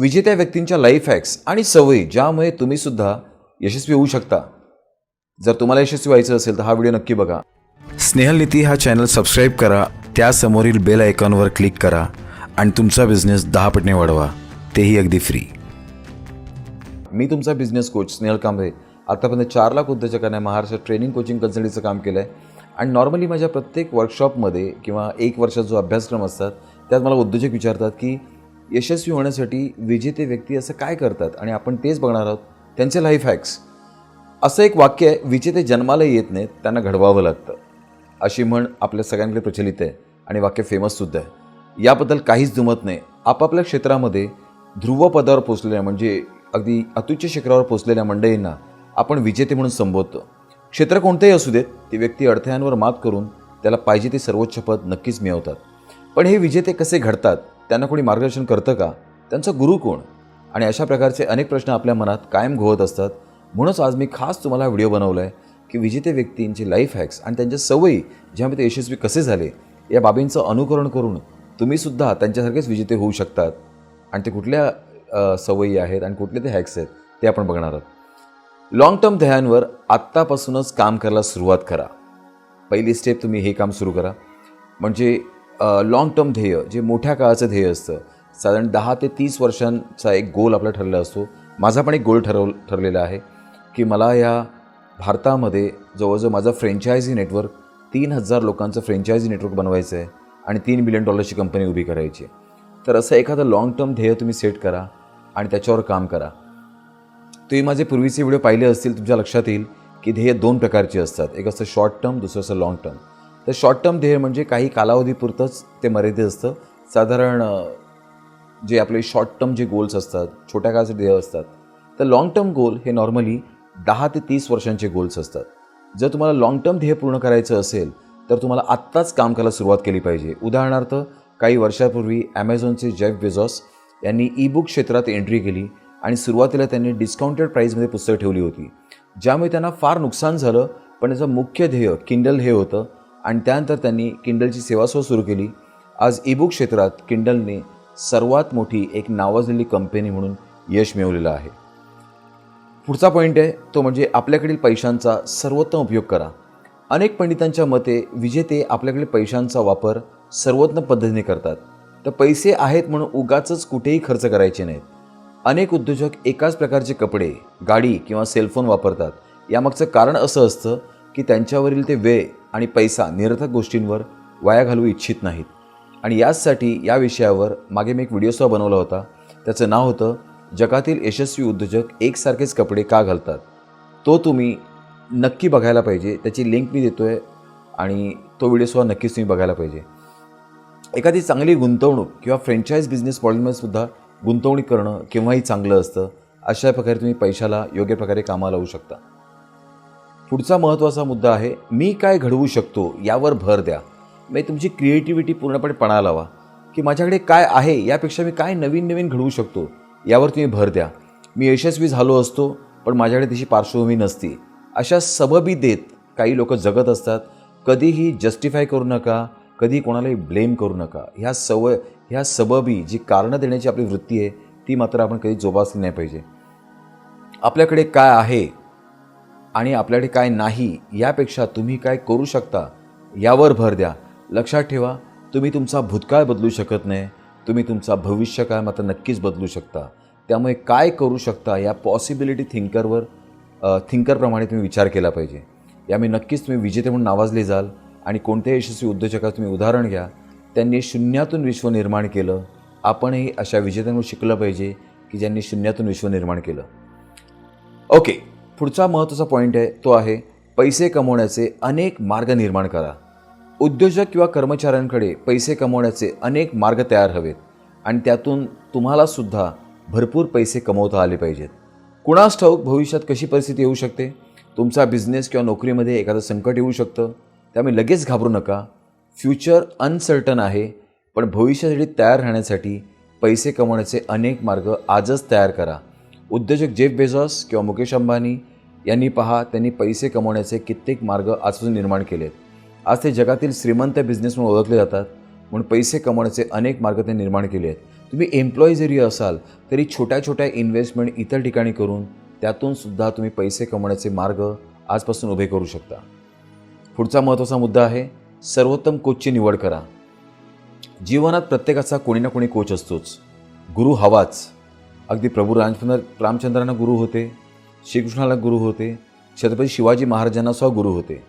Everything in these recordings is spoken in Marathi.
विजेत्या व्यक्तींच्या लाईफ हॅक्स आणि सवयी ज्यामुळे तुम्ही सुद्धा यशस्वी होऊ शकता. जर तुम्हाला यशस्वी व्हायचं असेल तर हा व्हिडिओ नक्की बघा. स्नेहलनीती हा चॅनल सबस्क्राईब करा त्यासमोरील बेल आयकॉनवर क्लिक करा आणि तुमचा बिझनेस दहा पटने वाढवा. तेही अगदी फ्री मी तुमचा बिझनेस कोच स्नेहल कांबळे. आतापर्यंत चार लाख उद्योजकांना महाराष्ट्र ट्रेनिंग कोचिंग कन्सल्टीचं काम केलं आहे आणि नॉर्मली माझ्या प्रत्येक वर्कशॉपमध्ये किंवा एक वर्षाचा जो अभ्यासक्रम असतात त्यात मला उद्योजक विचारतात की यशस्वी होण्यासाठी विजेते व्यक्ती असं काय करतात? आणि आपण तेच बघणार आहोत. त्यांचे लाईफ हॅक्स असं एक वाक्य आहे विजेते जन्माला येत नाहीत त्यांना घडवावं लागतं. अशी म्हण आपल्या सगळ्यांकडे प्रचलित आहे आणि वाक्य फेमससुद्धा आहे. याबद्दल काहीच दुमत नाही. आपापल्या क्षेत्रामध्ये ध्रुवपदावर पोचलेल्या म्हणजे अगदी अतुच्च शिखरावर पोचलेल्या मंडळींना आपण विजेते म्हणून संबोधतो. क्षेत्र कोणतेही असू देत ती व्यक्ती अडथळ्यांवर मात करून त्याला पाहिजे ते सर्वोच्च पद नक्कीच मिळवतात. पण हे विजेते कसे घडतात? त्यांना कोणी मार्गदर्शन करतं का? त्यांचा गुरु कोण? आणि अशा प्रकारचे अनेक प्रश्न आपल्या मनात कायम घोवत असतात. म्हणूनच आज मी खास तुम्हाला व्हिडिओ बनवला आहे की विजेते व्यक्तींची लाईफ हॅक्स आणि त्यांच्या सवयी ज्यामध्ये ते यशस्वी कसे झाले या बाबींचं अनुकरण करून तुम्हीसुद्धा त्यांच्यासारखेच विजेते होऊ शकतात. आणि ते कुठल्या सवयी आहेत आणि कुठले ते हॅक्स आहेत ते आपण बघणार आहोत. लाँग टर्म ध्येयांवर आत्तापासूनच काम करायला सुरुवात करा. पहिली स्टेप तुम्ही हे काम सुरू करा. म्हणजे लाँग टर्म ध्येय जे मोठ्या काळाचं ध्येय असतं. साधारण दहा ते तीस वर्षांचा एक गोल आपला ठरलेला असतो. माझा पण एक गोल ठरव ठरलेला आहे की मला या भारतामध्ये जवळजवळ माझं फ्रेंचायझी नेटवर्क तीन हजार लोकांचं फ्रेंचायझी नेटवर्क बनवायचं आहे आणि तीन बिलियन डॉलरची कंपनी उभी करायची आहे. तर असं एखादं लाँग टर्म ध्येय तुम्ही सेट करा आणि त्याच्यावर काम करा. तुम्ही माझे पूर्वीचे व्हिडिओ पाहिले असतील तुमच्या लक्षात येईल की ध्येय दोन प्रकारचे असतात. एक असतं शॉर्ट टर्म दुसरं असतं लाँग टर्म तर शॉर्ट टर्म ध्येय म्हणजे काही कालावधीपुरतंच ते मर्यादित असतं. साधारण जे आपले शॉर्ट टर्म जे गोल्स असतात छोट्या काळाचे ध्येय असतात तर लाँग टर्म गोल हे नॉर्मली दहा ते तीस वर्षांचे गोल्स असतात. जर तुम्हाला लाँग टर्म ध्येय पूर्ण करायचं असेल तर तुम्हाला आत्ताच काम करायला सुरुवात केली पाहिजे. उदाहरणार्थ काही वर्षापूर्वी ॲमेझॉनचे जेफ बेझॉस यांनी ई बुक क्षेत्रात एंट्री केली आणि सुरुवातीला त्यांनी डिस्काउंटेड प्राईजमध्ये पुस्तकं ठेवली होती. ज्यामुळे त्यांना फार नुकसान झालं पण त्याचं मुख्य ध्येय किंडल हे होतं. आणि त्यानंतर त्यांनी किंडलची सेवासुद्धा सुरू केली. आज ईबुक क्षेत्रात किंडलने सर्वात मोठी एक नावाजलेली कंपनी म्हणून यश मिळवलेलं आहे. पुढचा पॉईंट आहे तो म्हणजे आपल्याकडील पैशांचा सर्वोत्तम उपयोग करा. अनेक पंडितांच्या मते विजेते आपल्याकडील पैशांचा वापर सर्वोत्तम पद्धतीने करतात. तर पैसे आहेत म्हणून उगाच कुठेही खर्च करायचे नाहीत. अनेक उद्योजक एकाच प्रकारचे कपडे गाडी किंवा सेलफोन वापरतात. यामागचं कारण असं असतं की त्यांच्यावरील ते वेळ आणि पैसा निरर्थक गोष्टींवर वाया घालवू इच्छित नाहीत. आणि याचसाठी या विषयावर मागे मी एक व्हिडिओसुद्धा बनवला होता. त्याचं नाव होतं जगातील यशस्वी उद्योजक एकसारखेच कपडे का घालतात? तो तुम्ही नक्की बघायला पाहिजे. त्याची लिंक मी देतो आहे आणि तो व्हिडिओसुद्धा नक्कीच तुम्ही बघायला पाहिजे. एखादी चांगली गुंतवणूक किंवा फ्रँचाईज बिझनेस मॉडेलमध्येसुद्धा गुंतवणूक करणं केव्हाही चांगलं असतं. अशा प्रकारे तुम्ही पैशाला योग्य प्रकारे कामाला लावू शकता. पुढचा महत्त्वाचा मुद्दा आहे मी काय घडवू शकतो यावर भर द्या. म्हणजे तुमची क्रिएटिव्हिटी पूर्णपणे पणाला लावा. की माझ्याकडे काय आहे यापेक्षा मी काय नवीन नवीन घडवू शकतो यावर तुम्ही भर द्या. मी यशस्वी झालो असतो पण माझ्याकडे तशी पार्श्वभूमी नसती. अशा सबबी देत काही लोक जगत असतात. कधीही जस्टिफाय करू नका कधी कोणालाही ब्लेम करू नका. ह्या सवय ह्या सबबी जी कारणं देण्याची आपली वृत्ती आहे ती मात्र आपण कधी जोपासली नाही पाहिजे. आपल्याकडे काय आहे आणि आपल्याकडे काय नाही यापेक्षा तुम्ही काय करू शकता यावर भर द्या. लक्षात ठेवा तुम्ही तुमचा भूतकाळ बदलू शकत नाही तुम्ही तुमचा भविष्यकाळ मात्र नक्कीच बदलू शकता. त्यामुळे काय करू शकता या पॉसिबिलिटी थिंकरवर थिंकरप्रमाणे तुम्ही विचार केला पाहिजे. यामुळे नक्कीच तुम्ही विजेते म्हणून नावाजले जाल आणि कोणत्याही यशस्वी उद्योजकाचं तुम्ही उदाहरण घ्या. त्यांनी शून्यातून विश्व निर्माण केलं. आपणही अशा विजेत्यांवर शिकलं पाहिजे की ज्यांनी शून्यातून विश्व निर्माण केलं. ओके. पुढचा महत्त्वाचा पॉईंट आहे तो आहे पैसे कमवण्याचे अनेक मार्ग निर्माण करा. उद्योजक किंवा कर्मचाऱ्यांकडे पैसे कमवण्याचे अनेक मार्ग तयार हवेत आणि त्यातून तुम्हालासुद्धा भरपूर पैसे कमवता आले पाहिजेत. कुणास ठाऊक भविष्यात कशी परिस्थिती येऊ शकते? तुमचा बिझनेस किंवा नोकरीमध्ये एखादं संकट येऊ शकतं त्यामुळे लगेच घाबरू नका. फ्युचर अनसर्टन आहे पण भविष्यासाठी तयार राहण्यासाठी पैसे कमवण्याचे अनेक मार्ग आजच तयार करा. उद्योजक जेफ बेझॉस किंवा मुकेश अंबानी यांनी पहा त्यांनी पैसे कमवण्याचे कित्येक मार्ग आजपासून निर्माण केलेत. आज ते जगातील श्रीमंत बिझनेस म्हणून ओळखले जातात म्हणून पैसे कमवण्याचे अनेक मार्ग त्यांनी निर्माण केले आहेत. तुम्ही एम्प्लॉई जरी असाल तरी छोट्या छोट्या इन्व्हेस्टमेंट इतर ठिकाणी करून त्यातून सुद्धा तुम्ही पैसे कमवण्याचे मार्ग आजपासून उभे करू शकता. पुढचा महत्त्वाचा मुद्दा आहे सर्वोत्तम कोचची निवड करा. जीवनात प्रत्येकाचा कोणी ना कोणी कोच असतोच. गुरु हवाच. अगदी प्रभू रामचंद्र रामचंद्रांना गुरु होते श्रीकृष्णाला गुरु होते छत्रपती शिवाजी महाराजांना सुद्धा गुरु होते.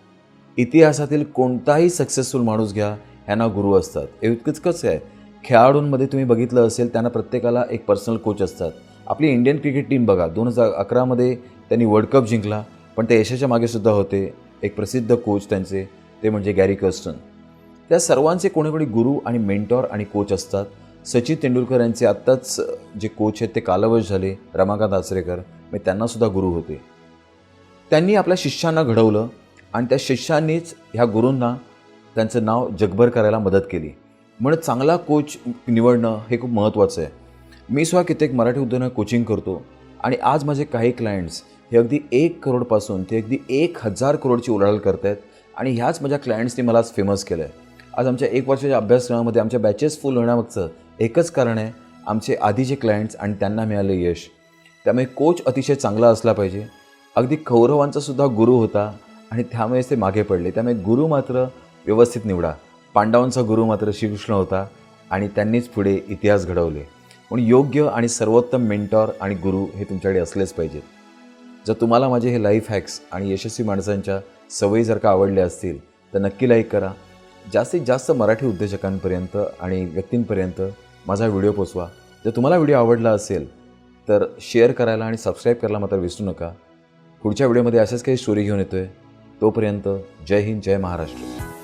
इतिहासातील कोणताही सक्सेसफुल माणूस घ्या ह्यांना गुरु असतात. इतकंच कसं आहे? खेळाडूंमध्ये तुम्ही बघितलं असेल त्यांना प्रत्येकाला एक पर्सनल कोच असतात. आपली इंडियन क्रिकेट टीम बघा दोन हजार अकरामध्ये त्यांनी वर्ल्ड कप जिंकला पण ते यशाच्या मागे सुद्धा होते. एक प्रसिद्ध कोच त्यांचे ते म्हणजे गॅरी कर्स्टन त्या सर्वांचे कोणी कोणी गुरु आणि मेंटॉर आणि कोच असतात. सचिन तेंडुलकर यांचे आत्ताच जे कोच आहेत ते कालवश झाले रमाकांत आचरेकर. मी त्यांनासुद्धा गुरु होते. त्यांनी आपल्या शिष्यांना घडवलं आणि त्या शिष्यांनीच ह्या गुरूंना त्यांचं नाव जगभर करायला मदत केली. म्हणून चांगला कोच निवडणं हे खूप महत्त्वाचं आहे. मी सुद्धा कित्येक मराठी उद्योगांना कोचिंग करतो आणि आज माझे काही क्लायंट्स हे अगदी एक करोडपासून ते अगदी एक हजार करोडची उलाढाल करत आहेत आणि ह्याच माझ्या क्लायंट्सनी मला आज फेमस केलं आहे आज आमच्या एक वर्षाच्या अभ्यासक्रमामध्ये आमच्या बॅचेस फुल होण्यामागचं एकच कारण आहे आमचे आधीचे क्लायंट्स आणि त्यांना मिळालं यश त्यामुळे कोच अतिशय चांगला असला पाहिजे. अगदी कौरवांचा सुद्धा गुरु होता आणि त्यामुळेच ते मागे पडले. त्यामुळे गुरु मात्र व्यवस्थित निवडा. पांडवांचा गुरु मात्र श्रीकृष्ण होता आणि त्यांनीच पुढे इतिहास घडवले. म्हणून योग्य आणि सर्वोत्तम मेंटॉर आणि गुरु हे तुमच्याकडे असलेच पाहिजेत जर तुम्हाला माझे हे लाईफ हॅक्स आणि यशस्वी माणसांच्या सवयी जर का आवडल्या असतील तर नक्की लाईक करा. जास्तीत जास्त मराठी उद्योजकांपर्यंत आणि व्यक्तींपर्यंत माझा व्हिडिओ पोचवा. जर तुम्हाला व्हिडिओ आवडला असेल तर शेअर करायला आणि सबस्क्राईब करायला मात्र विसरू नका. पुढच्या व्हिडिओमध्ये अशाच काही स्टोरी घेऊन येतोय. तोपर्यंत जय हिंद जय महाराष्ट्र.